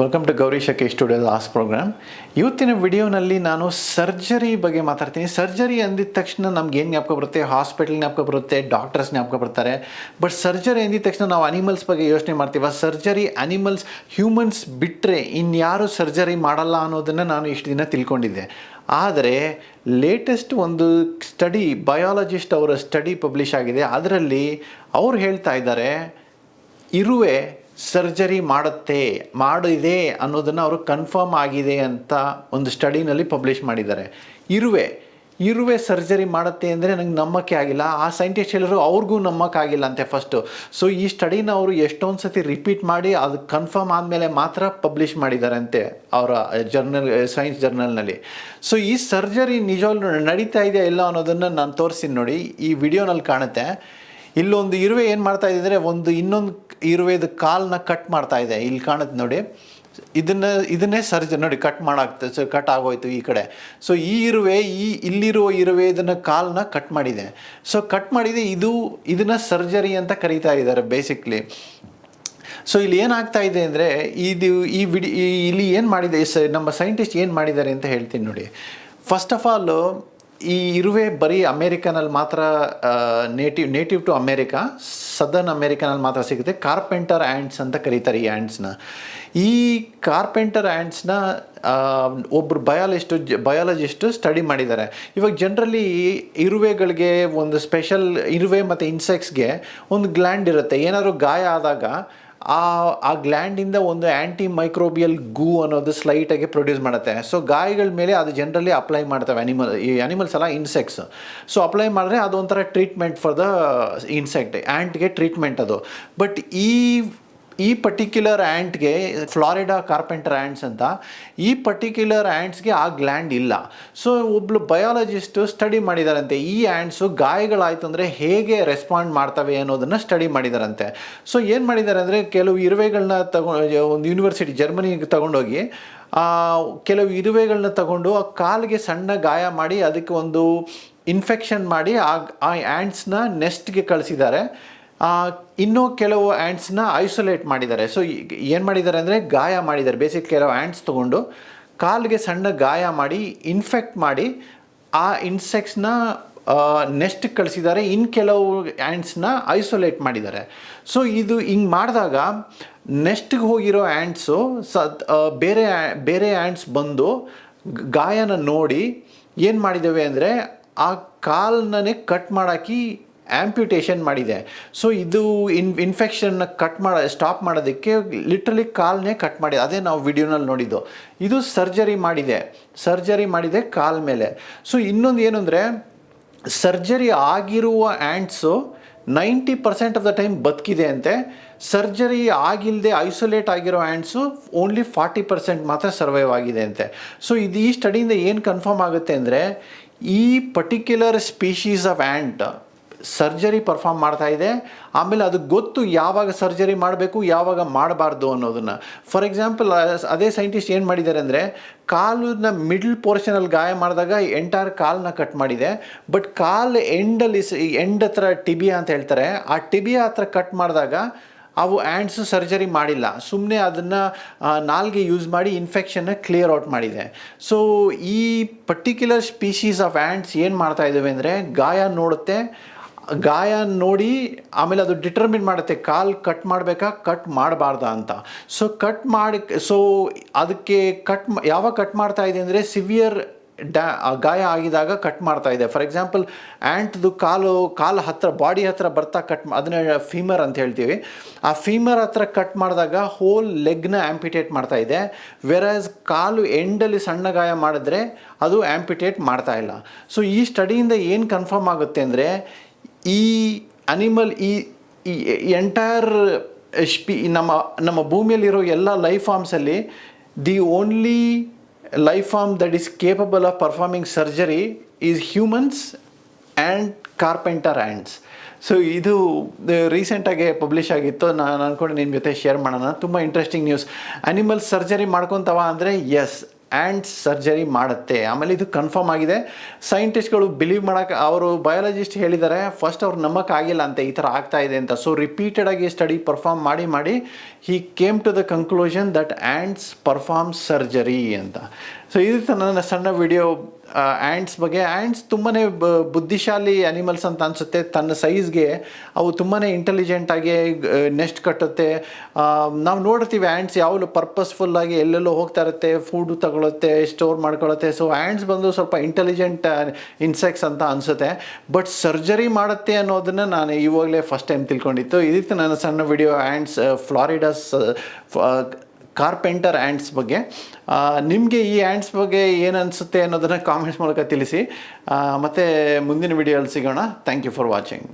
Welcome to Gauri ಶಕೆ studio last program ಇವತ್ತಿನ ವಿಡಿಯೋನಲ್ಲಿ ನಾನು ಸರ್ಜರಿ ಬಗ್ಗೆ ಮಾತಾಡ್ತೀನಿ. ಸರ್ಜರಿ ಅಂದಿದ ತಕ್ಷಣ ನಮ್ಗೆ ಏನು ಜ್ಞಾಪಕ ಬರುತ್ತೆ? ಹಾಸ್ಪಿಟಲ್ ಜ್ಞಾಪಕ ಬರುತ್ತೆ ಡಾಕ್ಟರ್ಸ್ ಜ್ಞಾಪಕ ಬರ್ತಾರೆ. ಬಟ್ ಸರ್ಜರಿ ಅಂದಿದ ತಕ್ಷಣ ನಾವು ಅನಿಮಲ್ಸ್ ಬಗ್ಗೆ ಯೋಚನೆ ಮಾಡ್ತೀವ? ಸರ್ಜರಿ ಅನಿಮಲ್ಸ್ ಹ್ಯೂಮನ್ಸ್ ಬಿಟ್ಟರೆ ಇನ್ಯಾರು ಸರ್ಜರಿ ಮಾಡಲ್ಲ ಅನ್ನೋದನ್ನು ನಾನು ಇಷ್ಟು ದಿನ ತಿಳ್ಕೊಂಡಿದ್ದೆ. ಆದರೆ ಲೇಟೆಸ್ಟ್ ಒಂದು ಸ್ಟಡಿ ಬಯಾಲಜಿಸ್ಟ್ ಅವರ ಸ್ಟಡಿ ಪಬ್ಲಿಷ್ ಆಗಿದೆ. ಅದರಲ್ಲಿ ಅವ್ರು ಹೇಳ್ತಾ ಇದ್ದಾರೆ, ಇರುವೆ ಸರ್ಜರಿ ಮಾಡುತ್ತೆ, ಮಾಡಿದೆ ಅನ್ನೋದನ್ನು ಅವರು ಕನ್ಫರ್ಮ್ ಆಗಿದೆ ಅಂತ ಒಂದು ಸ್ಟಡಿನಲ್ಲಿ ಪಬ್ಲಿಷ್ ಮಾಡಿದ್ದಾರೆ. ಇರುವೆ ಇರುವೆ ಸರ್ಜರಿ ಮಾಡುತ್ತೆ ಅಂದರೆ ನಂಗೆ ನಂಬಕ್ಕೆ ಆಗಿಲ್ಲ. ಆ ಸೈಂಟಿಸ್ಟ್ ಹೇಳಿದ್ರು ಅವ್ರಿಗೂ ನಂಬಕ್ಕಾಗಿಲ್ಲ ಅಂತೆ ಫಸ್ಟು ಸೊ ಈ ಸ್ಟಡಿನ ಅವರು ಎಷ್ಟೊಂದು ಸತಿ ರಿಪೀಟ್ ಮಾಡಿ ಅದು ಕನ್ಫರ್ಮ್ ಆದಮೇಲೆ ಮಾತ್ರ ಪಬ್ಲಿಷ್ ಮಾಡಿದ್ದಾರೆ ಅಂತೆ ಅವರ ಜರ್ನಲ್ ಸೈನ್ಸ್ ಜರ್ನಲ್ನಲ್ಲಿ ಸೊ ಈ ಸರ್ಜರಿ ನಿಜವಾಗ್ಲೂ ನಡೀತಾ ಇದೆಯಾ ಇಲ್ಲ ಅನ್ನೋದನ್ನು ನಾನು ತೋರಿಸ್ತೀನಿ ನೋಡಿ. ಈ ವಿಡಿಯೋನಲ್ಲಿ ಕಾಣುತ್ತೆ. ಇಲ್ಲೊಂದು ಇರುವೆ ಏನು ಮಾಡ್ತಾ ಇದೆ ಅಂದರೆ ಒಂದು ಇನ್ನೊಂದು ಇರುವೆದ ಕಾಲನ್ನ ಕಟ್ ಮಾಡ್ತಾ ಇದೆ. ಇಲ್ಲಿ ಕಾಣುತ್ತೆ ನೋಡಿ. ಇದನ್ನ, ಇದನ್ನೇ ಸರ್ಜ್ ನೋಡಿ ಕಟ್ ಮಾಡಾಗ್ತದೆ ಸೊ ಕಟ್ ಆಗೋಯ್ತು ಈ ಕಡೆ. ಸೊ ಈ ಇರುವೆ, ಈ, ಇಲ್ಲಿರುವ ಇರುವೆ ಇದನ್ನು ಕಾಲನ್ನ ಕಟ್ ಮಾಡಿದೆ. ಸೊ ಕಟ್ ಮಾಡಿದೆ, ಇದು, ಇದನ್ನ ಸರ್ಜರಿ ಅಂತ ಕರೀತಾ ಇದ್ದಾರೆ ಬೇಸಿಕ್ಲಿ ಸೊ ಇಲ್ಲಿ ಏನಾಗ್ತಾ ಇದೆ ಅಂದರೆ, ಇದು, ಈ ವಿಡಿ ಇಲ್ಲಿ ಏನು ಮಾಡಿದೆ ನಮ್ಮ ಸೈಂಟಿಸ್ಟ್ ಏನು ಮಾಡಿದ್ದಾರೆ ಅಂತ ಹೇಳ್ತೀನಿ ನೋಡಿ. ಫಸ್ಟ್ ಆಫ್ ಆಲ್ ಈ ಇರುವೆ ಬರೀ ಅಮೇರಿಕನಲ್ಲಿ ಮಾತ್ರ native native to America southern ಅಮೇರಿಕನಲ್ಲಿ ಮಾತ್ರ ಸಿಗುತ್ತೆ. ಕಾರ್ಪೆಂಟರ್ ಆ್ಯಂಡ್ಸ್ ಅಂತ ಕರೀತಾರೆ ಈ ಆ್ಯಂಡ್ಸ್ನ ಈ ಕಾರ್ಪೆಂಟರ್ ಆ್ಯಂಡ್ಸ್ನ ಒಬ್ಬರು ಬಯಾಲಿಸ್ಟು ಬಯಾಲಜಿಸ್ಟು ಸ್ಟಡಿ ಮಾಡಿದ್ದಾರೆ. ಇವಾಗ ಜನರಲಿ ಇರುವೆಗಳಿಗೆ ಒಂದು ಸ್ಪೆಷಲ್ ಇರುವೆ ಮತ್ತು ಇನ್ಸೆಕ್ಟ್ಸ್ಗೆ ಒಂದು ಗ್ಲ್ಯಾಂಡ್ ಇರುತ್ತೆ. ಏನಾದರೂ ಗಾಯ ಆದಾಗ ಆ ಆ ಗ್ಲ್ಯಾಂಡಿಂದ ಒಂದು ಆ್ಯಂಟಿ ಮೈಕ್ರೋಬಿಯಲ್ ಗೂ ಅನ್ನೋದು ಸ್ಲೈಟಾಗಿ ಪ್ರೊಡ್ಯೂಸ್ ಮಾಡುತ್ತೆ. ಸೊ ಗಾಯಗಳ ಮೇಲೆ ಅದು ಜನರಲಿ ಅಪ್ಲೈ ಮಾಡ್ತವೆ ಅನಿಮಲ್ ಈ ಅನಿಮಲ್ಸ್ ಅಲ್ಲ ಇನ್ಸೆಕ್ಟ್ಸ್ ಸೊ ಅಪ್ಲೈ ಮಾಡಿದ್ರೆ ಅದೊಂಥರ ಟ್ರೀಟ್ಮೆಂಟ್ ಫಾರ್ ದ ಇನ್ಸೆಕ್ಟ್ ಆ್ಯಂಟ್ಗೆ ಟ್ರೀಟ್ಮೆಂಟ್ ಅದು. ಬಟ್ ಈ ಈ ಪರ್ಟಿಕ್ಯುಲರ್ ಆ್ಯಂಟ್ಗೆ ಫ್ಲಾರಿಡಾ ಕಾರ್ಪೆಂಟರ್ ಆ್ಯಂಟ್ಸ್ ಅಂತ, ಈ ಪರ್ಟಿಕ್ಯುಲರ್ ಆ್ಯಂಟ್ಸ್ಗೆ ಆ ಗ್ಲ್ಯಾಂಡ್ ಇಲ್ಲ. ಸೊ ಒಬ್ಳು ಬಯಾಲಜಿಸ್ಟು ಸ್ಟಡಿ ಮಾಡಿದಾರಂತೆ. ಈ ಆ್ಯಂಡ್ಸು ಗಾಯಗಳಾಯಿತು ಅಂದರೆ ಹೇಗೆ ರೆಸ್ಪಾಂಡ್ ಮಾಡ್ತವೆ ಅನ್ನೋದನ್ನು ಸ್ಟಡಿ ಮಾಡಿದಾರಂತೆ. ಸೊ ಏನು ಮಾಡಿದ್ದಾರೆ ಅಂದರೆ ಕೆಲವು ಇರುವೆಗಳನ್ನ ತಗೊ, ಒಂದು ಯೂನಿವರ್ಸಿಟಿ ಜರ್ಮನಿಗೆ ತಗೊಂಡೋಗಿ ಕೆಲವು ಇರುವೆಗಳನ್ನ ತಗೊಂಡು ಆ ಕಾಲಿಗೆ ಸಣ್ಣ ಗಾಯ ಮಾಡಿ ಅದಕ್ಕೆ ಒಂದು ಇನ್ಫೆಕ್ಷನ್ ಮಾಡಿ ಆ ಆ ನೆಸ್ಟ್ಗೆ ಕಳಿಸಿದ್ದಾರೆ ಇನ್ನೂ ಕೆಲವು ಆ್ಯಂಟ್ಸ್ನ ಐಸೋಲೇಟ್ ಮಾಡಿದ್ದಾರೆ. ಸೊ ಏನು ಮಾಡಿದ್ದಾರೆ ಅಂದರೆ ಗಾಯ ಮಾಡಿದ್ದಾರೆ. ಬೇಸಿಕ್ ಕೆಲವು ಆ್ಯಂಟ್ಸ್ ತೊಗೊಂಡು ಕಾಲಿಗೆ ಸಣ್ಣ ಗಾಯ ಮಾಡಿ ಇನ್ಫೆಕ್ಟ್ ಮಾಡಿ, ಆ ಇನ್ಸೆಕ್ಟ್ಸ್ನ ನೆಸ್ಟ್ ಕಳಿಸಿದ್ದಾರೆ. ಇನ್ನು ಕೆಲವು ಆ್ಯಂಟ್ಸ್ನ ಐಸೋಲೇಟ್ ಮಾಡಿದ್ದಾರೆ. ಸೊ ಇದು ಹಿಂಗೆ ಮಾಡಿದಾಗ ನೆಸ್ಟ್ಗೆ ಹೋಗಿರೋ ಆ್ಯಂಟ್ಸು ಸ ಬೇರೆ ಬೇರೆ ಆ್ಯಂಟ್ಸ್ ಬಂದು ಗಾಯನ ನೋಡಿ ಏನು ಮಾಡಿದ್ದೇವೆ ಅಂದರೆ ಆ ಕಾಲನ್ನೇ ಕಟ್ ಮಾಡಾಕಿ ಆ್ಯಂಪ್ಯುಟೇಷನ್ ಮಾಡಿದೆ. ಸೊ ಇದು ಇನ್ ಇನ್ಫೆಕ್ಷನ್ನ ಕಟ್ ಮಾಡ ಸ್ಟಾಪ್ ಮಾಡೋದಕ್ಕೆ ಲಿಟ್ರಲಿ ಕಾಲ್ನೇ ಕಟ್ ಮಾಡಿದೆ. ಅದೇ ನಾವು ವಿಡಿಯೋನಲ್ಲಿ ನೋಡಿದ್ದು. ಇದು ಸರ್ಜರಿ ಮಾಡಿದೆ. ಸರ್ಜರಿ ಮಾಡಿದೆ ಕಾಲ್ ಮೇಲೆ. ಸೊ ಇನ್ನೊಂದು ಏನು ಅಂದರೆ ಸರ್ಜರಿ ಆಗಿರುವ ants ninety percent of the time ಬದುಕಿದೆ ಅಂತೆ. ಸರ್ಜರಿ ಆಗಿಲ್ಲದೆ ಐಸೋಲೇಟ್ ಆಗಿರೋ ಆ್ಯಂಡ್ಸು ಓನ್ಲಿ ಫಾರ್ಟಿ ಪರ್ಸೆಂಟ್ ಮಾತ್ರ ಸರ್ವೈವ್ ಆಗಿದೆ ಅಂತೆ. ಸೊ ಇದು ಈ ಸ್ಟಡಿಯಿಂದ ಏನು ಕನ್ಫರ್ಮ್ ಆಗುತ್ತೆ ಅಂದರೆ, ಈ particular species of ant surgery perform ಮಾಡ್ತಾ ಇದೆ. ಆಮೇಲೆ ಅದು ಗೊತ್ತು ಯಾವಾಗ ಸರ್ಜರಿ ಮಾಡಬೇಕು, ಯಾವಾಗ ಮಾಡಬಾರ್ದು ಅನ್ನೋದನ್ನು. ಫಾರ್ ಎಕ್ಸಾಂಪಲ್ ಅದೇ ಸೈಂಟಿಸ್ಟ್ ಏನು ಮಾಡಿದ್ದಾರೆ ಅಂದರೆ ಕಾಲನ್ನ ಮಿಡ್ಲ್ ಪೋರ್ಷನಲ್ಲಿ ಗಾಯ ಮಾಡಿದಾಗ ಎಂಟೈರ್ ಕಾಲನ್ನ ಕಟ್ ಮಾಡಿದೆ. ಬಟ್ ಕಾಲ್ ಎಂಡಲ್ಲಿ ಎಂಡ್ ಹತ್ರ ಟಿಬಿಯಾ ಅಂತ ಹೇಳ್ತಾರೆ. ಆ ಟಿಬಿಯಾ ಹತ್ರ ಕಟ್ ಮಾಡಿದಾಗ ಅವು ಆ್ಯಂಡ್ಸು ಸರ್ಜರಿ ಮಾಡಿಲ್ಲ. ಸುಮ್ಮನೆ ಅದನ್ನು ನಾಲ್ಗೆ ಯೂಸ್ ಮಾಡಿ ಇನ್ಫೆಕ್ಷನ್ನ ಕ್ಲಿಯರ್ ಔಟ್ ಮಾಡಿದೆ. ಸೊ, ಈ ಪರ್ಟಿಕ್ಯುಲರ್ ಸ್ಪೀಶೀಸ್ ಆಫ್ ಆ್ಯಂಡ್ಸ್ ಏನು ಮಾಡ್ತಾ ಇದ್ದಾವೆ ಅಂದರೆ, ಗಾಯ ನೋಡುತ್ತೆ ಗಾಯ ನೋಡಿ ಆಮೇಲೆ ಅದು ಡಿಟರ್ಮಿನ್ ಮಾಡುತ್ತೆ, ಕಾಲು ಕಟ್ ಮಾಡಬೇಕಾ ಕಟ್ ಮಾಡಬಾರ್ದಾ ಅಂತ. ಸೊ ಕಟ್ ಮಾಡಿ ಸೊ ಅದಕ್ಕೆ ಕಟ್ ಯಾವಾಗ ಕಟ್ ಮಾಡ್ತಾ ಇದೆ ಅಂದರೆ ಸಿವಿಯರ್ ಡ್ಯಾ ಗಾಯ ಆಗಿದಾಗ ಕಟ್ ಮಾಡ್ತಾ ಇದೆ. ಫಾರ್ ಎಕ್ಸಾಂಪಲ್ ಆ್ಯಂಟ್ದು ಕಾಲು ಕಾಲು ಹತ್ರ ಬಾಡಿ ಹತ್ರ ಬರ್ತಾ ಕಟ್ ಅದನ್ನ ಫೀಮರ್ ಅಂತ ಹೇಳ್ತೀವಿ. ಆ ಫೀಮರ್ ಹತ್ರ ಕಟ್ ಮಾಡಿದಾಗ ಹೋಲ್ ಲೆಗ್ನ ಆ್ಯಂಪಿಟೇಟ್ ಮಾಡ್ತಾ ಇದೆ. ವೆರಾಸ್ ಕಾಲು ಎಂಡಲ್ಲಿ ಸಣ್ಣ ಗಾಯ ಮಾಡಿದ್ರೆ ಅದು ಆ್ಯಂಪಿಟೇಟ್ ಮಾಡ್ತಾ ಇಲ್ಲ. ಸೊ ಈ ಸ್ಟಡಿಯಿಂದ ಏನು ಕನ್ಫರ್ಮ್ ಆಗುತ್ತೆ ಅಂದರೆ ಈ ಅನಿಮಲ್ ಈ ಈ ಎಂಟೈರ್ ಪಿ ನಮ್ಮ ನಮ್ಮ ಭೂಮಿಯಲ್ಲಿರೋ ಎಲ್ಲ life ಫಾರ್ಮ್ಸಲ್ಲಿ the only life form that is capable of performing surgery is humans and carpenter ants so ಇದು ರೀಸೆಂಟಾಗಿ ಪಬ್ಲಿಷ್ ಆಗಿತ್ತು. ನಾನು ಅಂದ್ಕೊಂಡು ನಿಮ್ಮ ಜೊತೆ ಶೇರ್ ಮಾಡೋಣ. ತುಂಬ ಇಂಟ್ರೆಸ್ಟಿಂಗ್ ನ್ಯೂಸ್ ಅನಿಮಲ್ ಸರ್ಜರಿ ಮಾಡ್ಕೊತಾವ ಅಂದರೆ ಎಸ್ ಆ್ಯಂಡ್ಸ್ ಸರ್ಜರಿ ಮಾಡುತ್ತೆ. ಆಮೇಲೆ ಇದು ಕನ್ಫರ್ಮ್ ಆಗಿದೆ. ಸೈಂಟಿಸ್ಟ್ಗಳು ಬಿಲೀವ್ ಮಾಡೋಕೆ ಅವರು ಬಯಾಲಜಿಸ್ಟ್ ಹೇಳಿದ್ದಾರೆ ಫಸ್ಟ್ ಅವ್ರು ನಂಬಕ್ಕಾಗಿಲ್ಲ ಅಂತ ಈ ಥರ ಆಗ್ತಾ ಇದೆ ಅಂತ. ಸೊ ರಿಪೀಟೆಡ್ ಆಗಿ ಸ್ಟಡಿ ಪರ್ಫಾರ್ಮ್ ಮಾಡಿ ಮಾಡಿ he came to the conclusion that ants perform surgery ಅಂತ. ಸೊ ಇದು ನನ್ನ ಸಣ್ಣ ವಿಡಿಯೋ ಆ್ಯಂಡ್ಸ್ ಬಗ್ಗೆ ಆ್ಯಂಡ್ಸ್ ತುಂಬಾ ಬುದ್ಧಿಶಾಲಿ ಅನಿಮಲ್ಸ್ ಅಂತ ಅನಿಸುತ್ತೆ. ತನ್ನ ಸೈಜ್ಗೆ ಅವು ತುಂಬಾ ಇಂಟೆಲಿಜೆಂಟಾಗಿ ನೆಸ್ಟ್ ಕಟ್ಟುತ್ತೆ. ನಾವು ನೋಡ್ತೀವಿ ಆ್ಯಂಡ್ಸ್ ಯಾವಾಗಲೂ ಪರ್ಪಸ್ಫುಲ್ಲಾಗಿ ಎಲ್ಲೆಲ್ಲೋ ಹೋಗ್ತಾ ಇರುತ್ತೆ ಫುಡ್ ತಗೊಳುತ್ತೆ ಸ್ಟೋರ್ ಮಾಡ್ಕೊಳ್ಳುತ್ತೆ ಸೊ ಆ್ಯಂಡ್ಸ್ ಬಂದು ಸ್ವಲ್ಪ ಇಂಟೆಲಿಜೆಂಟ್ ಇನ್ಸೆಕ್ಟ್ಸ್ ಅಂತ ಅನಿಸುತ್ತೆ. ಬಟ್ ಸರ್ಜರಿ ಮಾಡುತ್ತೆ ಅನ್ನೋದನ್ನು ನಾನು ಇವಾಗಲೇ ಫಸ್ಟ್ ಟೈಮ್ ತಿಳ್ಕೊಂಡಿತ್ತು ಇದಕ್ಕೆ ನನ್ನ ಸಣ್ಣ ವಿಡಿಯೋ ಆ್ಯಂಡ್ಸ್ ಫ್ಲಾರಿಡಸ್ ಕಾರ್ಪೆಂಟರ್ ಆ್ಯಂಡ್ಸ್ ಬಗ್ಗೆ. ನಿಮಗೆ ಈ ಆ್ಯಂಡ್ಸ್ ಬಗ್ಗೆ ಏನು ಅನಿಸುತ್ತೆ ಅನ್ನೋದನ್ನು ಕಾಮೆಂಟ್ಸ್ ಮೂಲಕ ತಿಳಿಸಿ. ಮತ್ತು ಮುಂದಿನ ವಿಡಿಯೋಲ್ಲಿ ಸಿಗೋಣ. Thank you for watching